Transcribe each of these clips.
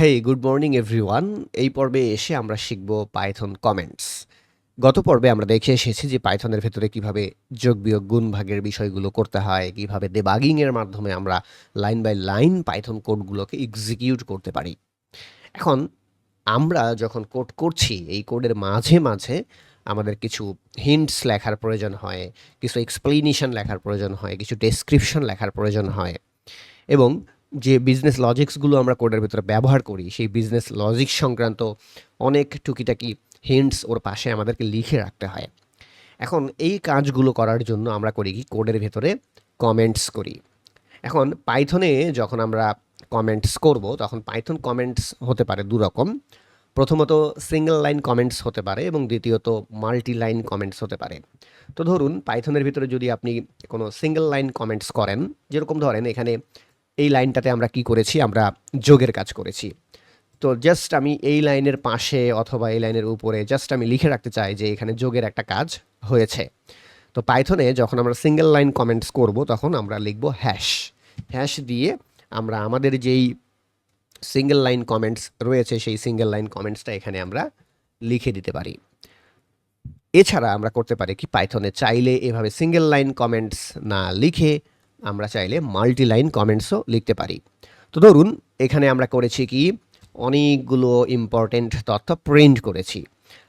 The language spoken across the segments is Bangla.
হেই গুড মর্নিং এভরিওয়ান এই পর্বে এসে আমরা শিখব পাইথন কমেন্টস গত পর্বে আমরা দেখে এসেছি যে পাইথনের ভেতরে কীভাবে যোগ, বিয়োগ, গুণ ভাগের বিষয়গুলো করতে হয়, কীভাবে দেবাগিং এর মাধ্যমে আমরা লাইন বাই লাইন পাইথন কোডগুলোকে এক্সিকিউট করতে পারি। এখন আমরা যখন কোড করছি, এই কোডের মাঝে মাঝে আমাদের কিছু হিন্টস লেখার প্রয়োজন হয়, কিছু এক্সপ্লেনেশন লেখার প্রয়োজন হয়, কিছু ডেসক্রিপশন লেখার প্রয়োজন হয় এবং যে বিজনেস লজিক্সগুলো আমরা কোডের ভিতরে ব্যবহার করি, সেই বিজনেস লজিক্স সংক্রান্ত অনেক টুকিটাকি হিন্টস ওর পাশে আমাদেরকে লিখে রাখতে হয়। এখন এই কাজগুলো করার জন্য আমরা করি কি কোডের ভেতরে কমেন্টস করি। এখন পাইথনে যখন আমরা কমেন্টস করব, তখন পাইথন কমেন্টস হতে পারে দু রকম। প্রথমত সিঙ্গেল লাইন কমেন্টস হতে পারে এবং দ্বিতীয়ত মাল্টি লাইন কমেন্টস হতে পারে। তো ধরুন পাইথনের ভিতরে যদি আপনি কোনো সিঙ্গেল লাইন কমেন্টস করেন, যেরকম ধরেন এখানে এই লাইনটাতে আমরা কি করেছি? আমরা যোগের কাজ করেছি। তো জাস্ট আমি এই লাইনের পাশে অথবা এই লাইনের উপরে জাস্ট আমি লিখে রাখতে চাই যে এখানে যোগের একটা কাজ হয়েছে। তো পাইথনে যখন আমরা সিঙ্গেল লাইন কমেন্টস করব, তখন আমরা লিখব হ্যাশ হ্যাশ দিয়ে আমরা আমাদের যেই সিঙ্গেল লাইন কমেন্টস রয়েছে, সেই সিঙ্গেল লাইন কমেন্টসটা এখানে আমরা লিখে দিতে পারি। এছাড়া আমরা করতে পারি কি, পাইথনে চাইলে এভাবে সিঙ্গেল লাইন কমেন্টস না লিখে আমরা চাইলে মাল্টি লাইন কমেন্টসও লিখতে পারি। তো ধরুন, এখানে আমরা করেছি কি, অনেকগুলো ইম্পর্টেন্ট তথ্য প্রিন্ট করেছি।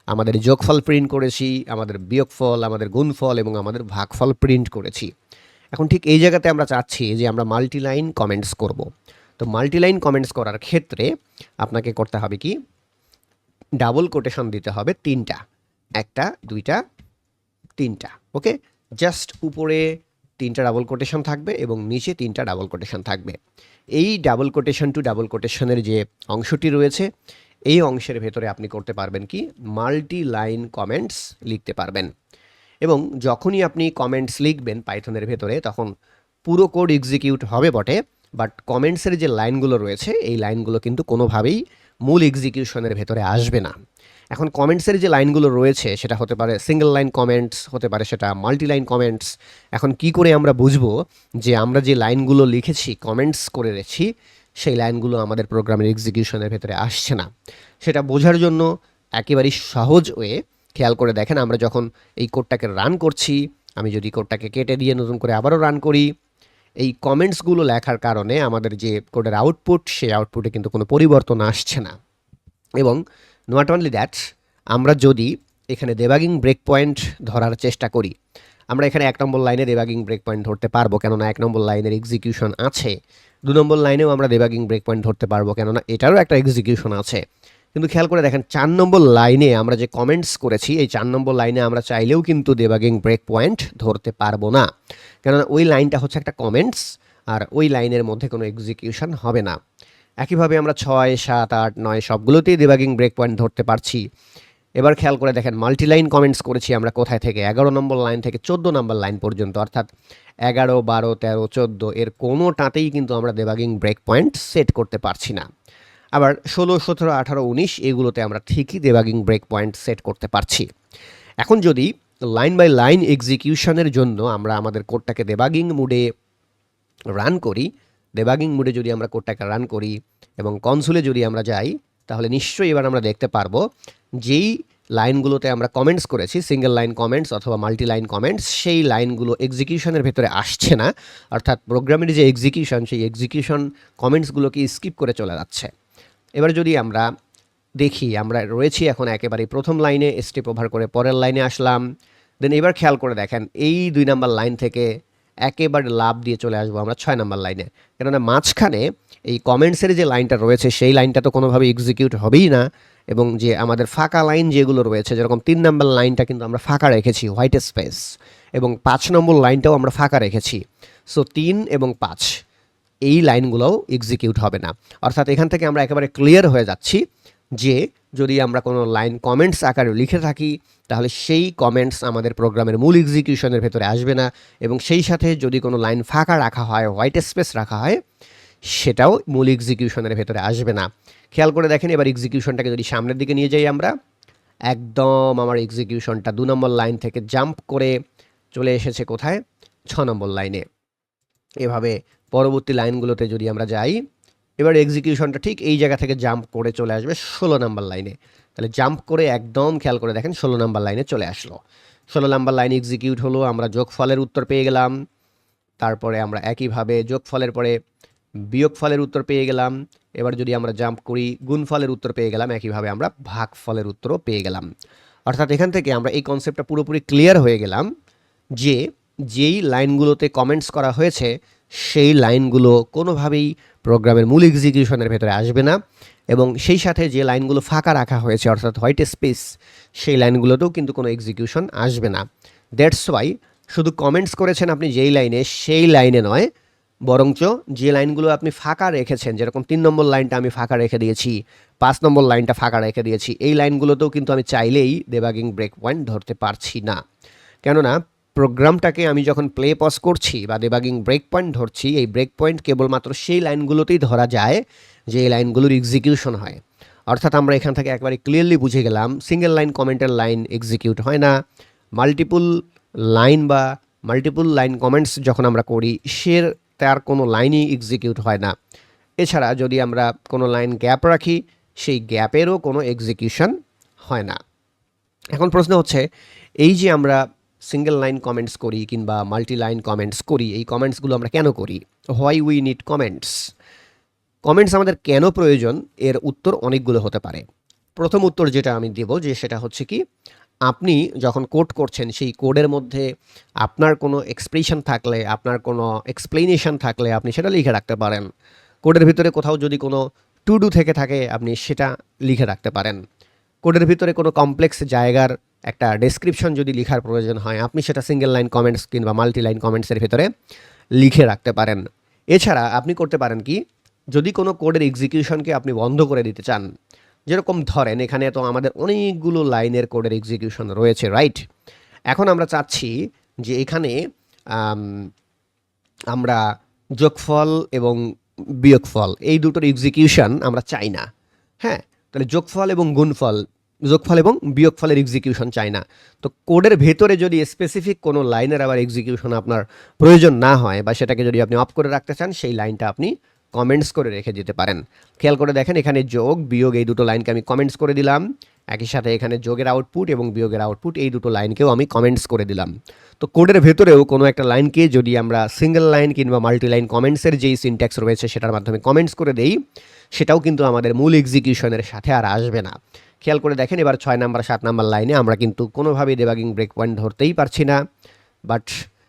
আমাদের যোগফল প্রিন্ট করেছি, আমাদের বিয়োগফল, আমাদের গুণফল এবং আমাদের ভাগফল প্রিন্ট করেছি। এখন ঠিক এই জায়গাতে আমরা চাচ্ছি যে আমরা মাল্টি লাইন কমেন্টস করব। তো মাল্টি লাইন কমেন্টস করার ক্ষেত্রে আপনাকে করতে হবে কি ডাবল কোটেশন দিতে হবে তিনটা। একটা, দুইটা, তিনটা। ওকে জাস্ট উপরে তিনটা ডাবল কোটেশন থাকবে এবং নিচে তিনটা ডাবল কোটেশন থাকবে। এই ডাবল কোটেশন টু ডাবল কোটেশনের যে অংশটি রয়েছে, এই অংশের ভেতরে আপনি করতে পারবেন কি? মাল্টি লাইন কমেন্টস লিখতে পারবেন। এবং যখনই আপনি কমেন্টস লিখবেন পাইথনের ভেতরে, তখন পুরো কোড এক্সিকিউট হবে বটে বাট কমেন্টসের যে লাইনগুলো রয়েছে, এই লাইনগুলো কিন্তু কোনোভাবেই মূল এক্সিকিউশনের ভেতরে আসবে না। এখন কমেন্টসের যে লাইনগুলো রয়েছে, সেটা হতে পারে সিঙ্গেল লাইন কমেন্টস হতে পারে সেটা মাল্টি লাইন কমেন্টস এখন কি করে আমরা বুঝব যে আমরা যে লাইনগুলো লিখেছি কমেন্টস করে রেখেছি, সেই লাইনগুলো আমাদের প্রোগ্রামের এক্সিকিউশনের ভেতরে আসছে না। সেটা বোঝার জন্য একেবারেই সহজ ওয়ে খেয়াল করে দেখেন, আমরা যখন এই কোডটাকে রান করছি, আমি যদি কোডটাকে কেটে দিয়ে নতুন করে আবারও রান করি, এই কমেন্টসগুলো লেখার কারণে আমাদের যে কোডের আউটপুট সেই আউটপুটে কিন্তু কোনো পরিবর্তন আসছে না। এবং নট অনলি দ্যাট আমরা যদি এখানে দেবাগিং ব্রেক পয়েন্ট ধরার চেষ্টা করি, আমরা এখানে এক নম্বর লাইনে দেবাগিং ব্রেক পয়েন্ট ধরতে পারব, কেননা এক নম্বর লাইনের এক্সিকিউশন আছে। দু নম্বর লাইনেও আমরা দেবাগিং ব্রেক পয়েন্ট ধরতে পারব, কেননা এটারও একটা এক্সিকিউশন আছে। কিন্তু খেয়াল করে দেখেন, চার নম্বর লাইনে আমরা যে কমেন্টস করেছি, এই চার নম্বর লাইনে আমরা চাইলেও কিন্তু দেবাগিং ব্রেক পয়েন্ট ধরতে পারব না। কেননা ওই লাইনটা হচ্ছে একটা কমেন্টস আর ওই লাইনের মধ্যে কোনো এক্সিকিউশন হবে না। একইভাবে আমরা ছয়, সাত, আট, নয় সবগুলোতেই দেবাগিং ব্রেক পয়েন্ট ধরতে পারছি। এবার খেয়াল করে দেখেন মাল্টিলাইন কমেন্টস করেছি আমরা কোথায় থেকে? এগারো নম্বর লাইন থেকে চোদ্দ নম্বর লাইন পর্যন্ত, অর্থাৎ এগারো, বারো, তেরো, চোদ্দ, এর কোনোটাতেই কিন্তু আমরা দেবাগিং ব্রেক পয়েন্ট সেট করতে পারছি না। আবার ষোলো, সতেরো, আঠারো, উনিশ এগুলোতে আমরা ঠিকই দেবাগিং ব্রেক পয়েন্ট সেট করতে পারছি। এখন যদি লাইন বাই লাইন এক্সিকিউশনের জন্য আমরা আমাদের কোডটাকে দেবাগিং মুডে রান করি দেবাগিং মুডে যদি আমরা কোডটাকে রান করি এবং কনসোলে যদি আমরা যাই, তাহলে নিশ্চয়ই এবার আমরা দেখতে পারব যেই লাইনগুলোতে আমরা কমেন্টস করেছি সিঙ্গেল লাইন কমেন্টস অথবা মাল্টি লাইন কমেন্টস সেই লাইনগুলো এক্সিকিউশনের ভেতরে আসছে না। অর্থাৎ প্রোগ্রামের যে এক্সিকিউশন সেই এক্সিকিউশন কমেন্টসগুলোকে স্কিপ করে চলে যাচ্ছে। এবার যদি আমরা দেখি, আমরা রয়েছি এখন একেবারে প্রথম লাইনে স্টেপ ওভার করে পরের লাইনে আসলাম। দেন এবার খেয়াল করে দেখেন, এই দুই নাম্বার লাইন থেকে একেবারে লাভ দিয়ে চলে আসব আমরা ছয় নাম্বার লাইনে। কেননা মাঝখানে এই কমেন্টসের যে লাইনটা রয়েছে, সেই লাইনটা তো কোনোভাবে এক্সিকিউট হবেই না এবং যে আমাদের ফাঁকা লাইন যেগুলো রয়েছে, যেরকম তিন নম্বর লাইনটা কিন্তু আমরা ফাঁকা রেখেছি হোয়াইট স্পেস এবং পাঁচ নম্বর লাইনটাও আমরা ফাঁকা রেখেছি। সো তিন এবং পাঁচ, এই লাইনগুলোও এক্সিকিউট হবে না। অর্থাৎ এখান থেকে আমরা একেবারে ক্লিয়ার হয়ে যাচ্ছি যে যদি আমরা কোনো লাইন কমেন্টস আকারে লিখে থাকি, তাহলে সেই কমেন্টস আমাদের প্রোগ্রামের মূল এক্সিকিউশনের ভেতরে আসবে না এবং সেই সাথে যদি কোনো লাইন ফাঁকা রাখা হয় হোয়াইট স্পেস রাখা হয়, সেটাও মূল এক্সিকিউশনের ভেতরে আসবে না। খেয়াল করে দেখেন, এবার এক্সিকিউশনটাকে যদি সামনের দিকে নিয়ে যাই আমরা, একদম আমার এক্সিকিউশনটা দু নম্বর লাইন থেকে জাম্প করে চলে এসেছে কোথায়? ছ নম্বর লাইনে এভাবে পরবর্তী লাইনগুলোতে যদি আমরা যাই এবার এক্সিকিউশনটা ঠিক এই জায়গা থেকে জাম্প করে চলে আসবে ষোলো নাম্বার লাইনে তাহলে জাম্প করে একদম খেয়াল করে দেখেন ষোলো নাম্বার লাইনে চলে আসলো। ষোলো নাম্বার লাইন এক্সিকিউট হলো, আমরা যোগফলের উত্তর পেয়ে গেলাম। তারপরে আমরা একইভাবে যোগফলের পরে বিয়োগফলের উত্তর পেয়ে গেলাম। এবার যদি আমরা জাম্প করি, গুণফলের উত্তর পেয়ে গেলাম, একইভাবে আমরা ভাগফলের উত্তরও পেয়ে গেলাম। অর্থাৎ এখান থেকে আমরা এই কনসেপ্টটা পুরোপুরি ক্লিয়ার হয়ে গেলাম যে, যেই লাইনগুলোতে কমেন্টস করা হয়েছে, সেই লাইনগুলো কোনোভাবেই প্রোগ্রামের মূল এক্সিকিউশনের ভেতরে আসবে না এবং সেই সাথে যে লাইনগুলো ফাঁকা রাখা হয়েছে, অর্থাৎ হোয়াইট স্পেস সেই লাইনগুলোতেও কিন্তু কোনো এক্সিকিউশন আসবে না। দ্যাটস ওয়াই শুধু কমেন্টস করেছেন আপনি যেই লাইনে, সেই লাইনে নয়, বরঞ্চ যে লাইনগুলো আপনি ফাঁকা রেখেছেন, যেরকম তিন নম্বর লাইনটা আমি ফাঁকা রেখে দিয়েছি, পাঁচ নম্বর লাইনটা ফাঁকা রেখে দিয়েছি, এই লাইনগুলোতেও কিন্তু আমি চাইলেই দেবাগিং ব্রেক পয়েন্ট ধরতে পারছি না। কেননা প্রোগ্রামটাকে আমি যখন প্লে পজ করছি বা দেবাগিং ব্রেক পয়েন্ট ধরছি, এই ব্রেক পয়েন্ট কেবলমাত্র সেই লাইনগুলোতেই ধরা যায় যে এই লাইনগুলোর এক্সিকিউশন হয়। অর্থাৎ আমরা এখান থেকে একবারে ক্লিয়ারলি বুঝে গেলাম সিঙ্গেল লাইন কমেন্টের লাইন এক্সিকিউট হয় না। মাল্টিপুল লাইন বা মাল্টিপুল লাইন কমেন্টস যখন আমরা করি সে তার কোনো লাইনই এক্সিকিউট হয় না। এছাড়া যদি আমরা কোনো লাইন গ্যাপ রাখি, সেই গ্যাপেরও কোনো এক্সিকিউশন হয় না। এখন প্রশ্ন হচ্ছে, এই যে আমরা সিঙ্গেল লাইন কমেন্টস করি কিংবা মাল্টি লাইন কমেন্টস করি, এই কমেন্টসগুলো আমরা কেন করি? Why we need comments comments আমাদের কেন প্রয়োজন? এর উত্তর অনেকগুলো হতে পারে। প্রথম উত্তর যেটা আমি দেব যে সেটা হচ্ছে কি, আপনি যখন কোড করছেন, সেই কোডের মধ্যে আপনার কোনো এক্সপ্রেশন থাকলে, আপনার কোনো এক্সপ্লেনেশন থাকলে আপনি সেটা লিখে রাখতে পারেন। কোডের ভিতরে কোথাও যদি কোনো টু ডু থেকে থাকে, আপনি সেটা লিখে রাখতে পারেন। কোডের ভিতরে কোনো কমপ্লেক্স জায়গার একটা ডেসক্রিপশন যদি লেখার প্রয়োজন হয়, আপনি সেটা সিঙ্গেল লাইন কমেন্টস কিংবা মাল্টি লাইন কমেন্টসের ভিতরে লিখে রাখতে পারেন। এছাড়া আপনি করতে পারেন কি, যদি কোনো কোডের এক্সিকিউশনকে আপনি বন্ধ করে দিতে চান, যেরকম ধরেন এখানে তো আমাদের অনেকগুলো লাইনের কোডের এক্সিকিউশন রয়েছে রাইট এখন আমরা চাচ্ছি যে এখানে আমরা যোগফল এবং বিয়োগফল, এই দুটোর এক্সিকিউশন আমরা চাই না হ্যাঁ? তাহলে যোগফল এবং গুণফল, যোগফল এবং বিয়োগফলের এক্সিকিউশন চাই না। তো কোডের ভেতরে যদি স্পেসিফিক কোনো লাইনের আবার এক্সিকিউশন আপনার প্রয়োজন না হয় বা সেটাকে যদি আপনি অফ করে রাখতে চান, সেই লাইনটা আপনি কমেন্টস করে রেখে দিতে পারেন। খেয়াল করে দেখেন, এখানে যোগ, বিয়োগ এই দুটো লাইনকে আমি কমেন্টস করে দিলাম। একই সাথে এখানে যোগের আউটপুট এবং বিয়োগের আউটপুট এই দুটো লাইনকেও আমি কমেন্টস করে দিলাম। তো কোডের ভেতরেও কোনো একটা লাইনকে যদি আমরা সিঙ্গেল লাইন কিংবা মাল্টি লাইন কমেন্টসের যেই সিনট্যাক্স রয়েছে, সেটার মাধ্যমে কমেন্টস করে দেই সেটাও কিন্তু আমাদের মূল এক্সিকিউশনের সাথে আর আসবে না। খেয়াল করে দেখেন, এবার ছয় নাম্বার, সাত নাম্বার লাইনে আমরা কিন্তু কোনোভাবেই দেবাগিং ব্রেক পয়েন্ট ধরতেই পারছি না বাট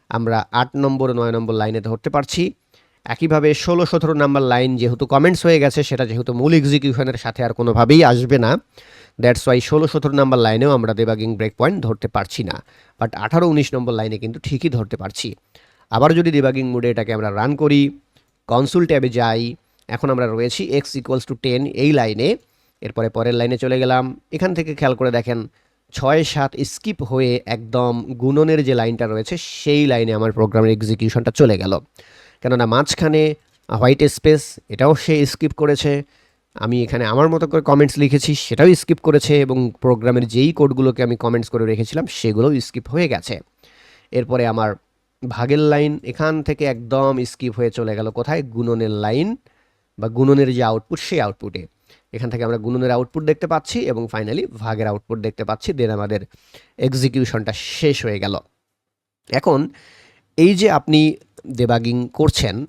আমরা আট নম্বর, নয় নম্বর লাইনে ধরতে পারছি। একইভাবে ষোলো, সতেরো নাম্বার লাইন যেহেতু কমেন্টস হয়ে গেছে, সেটা যেহেতু মূল এক্সিকিউশনের সাথে আর কোনোভাবেই আসবে না দ্যাটস ওয়াই ষোলো, সতেরো নাম্বার লাইনেও আমরা দেবাগিং ব্রেক পয়েন্ট ধরতে পারছি না বাট আঠারো, উনিশ নম্বর লাইনে কিন্তু ঠিকই ধরতে পারছি। আবার যদি দেবাগিং মোডে এটাকে আমরা রান করি কনসুল ট্যাবে যাই এখন আমরা রয়েছি এক্স ইকুয়ালস টু টেন এই লাইনে এরপরে পরের লাইনে চলে গেলাম। এখান থেকে খেয়াল করে দেখেন, ছয় সাত স্কিপ হয়ে একদম গুণনের যে লাইনটা রয়েছে, সেই লাইনে আমার প্রোগ্রামের এক্সিকিউশনটা চলে গেল। কেননা মাঝখানে হোয়াইট স্পেস এটাও সে স্কিপ করেছে। আমি এখানে আমার মতো করে কমেন্টস লিখেছি, সেটাও স্কিপ করেছে এবং প্রোগ্রামের যেই কোডগুলোকে আমি কমেন্টস করে রেখেছিলাম, সেগুলোও স্কিপ হয়ে গেছে। এরপরে আমার ভাগের লাইন এখান থেকে একদম স্কিপ হয়ে চলে গেল। কোথায়? গুণনের লাইন বা গুণনের যে আউটপুট সেই আউটপুটে এখান থেকে আমরা গুণনের আউটপুট দেখতে পাচ্ছি এবং ফাইনালি ভাগের আউটপুট দেখতে পাচ্ছি। দেন আমাদের এক্সিকিউশনটা শেষ হয়ে গেল। এখন এই যে আপনি দেবাগিং করছেন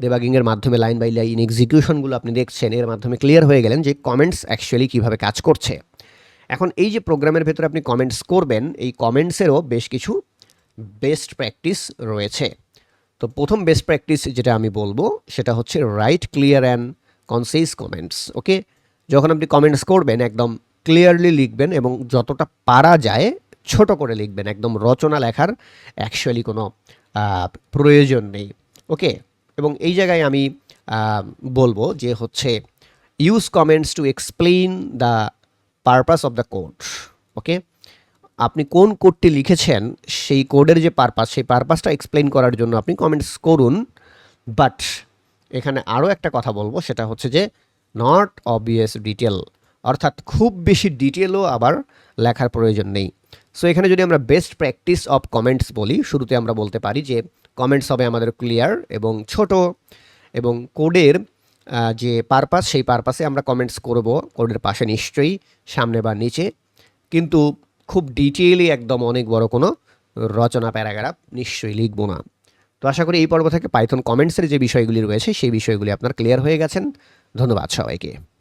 দেবাগিংয়ের মাধ্যমে লাইন বাই লাইন এক্সিকিউশনগুলো আপনি দেখছেন, এর মাধ্যমে ক্লিয়ার হয়ে গেলেন যে কমেন্টস অ্যাকচুয়ালি কীভাবে কাজ করছে। এখন এই যে প্রোগ্রামের ভেতরে আপনি কমেন্টস করবেন, এই কমেন্টসেরও বেশ কিছু বেস্ট প্র্যাকটিস রয়েছে। তো প্রথম বেস্ট প্র্যাকটিস যেটা আমি বলব, সেটা হচ্ছে write clear and concise comments okay যখন আপনি কমেন্টস করবেন, একদম ক্লিয়ারলি লিখবেন এবং যতটা পারা যায়, ছোট করে লিখবেন, একদম রচনা লেখার অ্যাকচুয়ালি কোনো প্রয়োজন নেই ওকে এবং এই জায়গায় আমি বলব যে হচ্ছে use comments to explain the purpose of the code okay আপনি কোন কোডটি লিখেছেন, সেই কোডের যে পারপাস সেই পারপাসটা এক্সপ্লেন করার জন্য আপনি কমেন্টস করুন। বাট এখানে আরও একটা কথা বলব, সেটা হচ্ছে যে নট অবভিয়াস ডিটেল অর্থাৎ খুব বেশি ডিটেলও আবার লেখার প্রয়োজন নেই। সো এখানে যদি আমরা বেস্ট প্র্যাকটিস অফ কমেন্টস বলি, শুরুতে আমরা বলতে পারি যে কমেন্টস হবে আমাদের ক্লিয়ার এবং ছোট এবং কোডের যে পারপাস সেই পারপাসে আমরা কমেন্টস করব। কোডের পাশে নিশ্চয়ই, সামনে বা নিচে। কিন্তু খুব ডিটেইলি একদম অনেক বড় কোনো রচনা প্যারাগ্রাফ নিশ্চয়ই লিখব না। তো আশা করি এই পর্ব থেকে পাইথন কমেন্টসের যে বিষয়গুলি রয়েছে, সেই বিষয়গুলি আপনার ক্লিয়ার হয়ে গেছেন। ধন্যবাদ সবাইকে।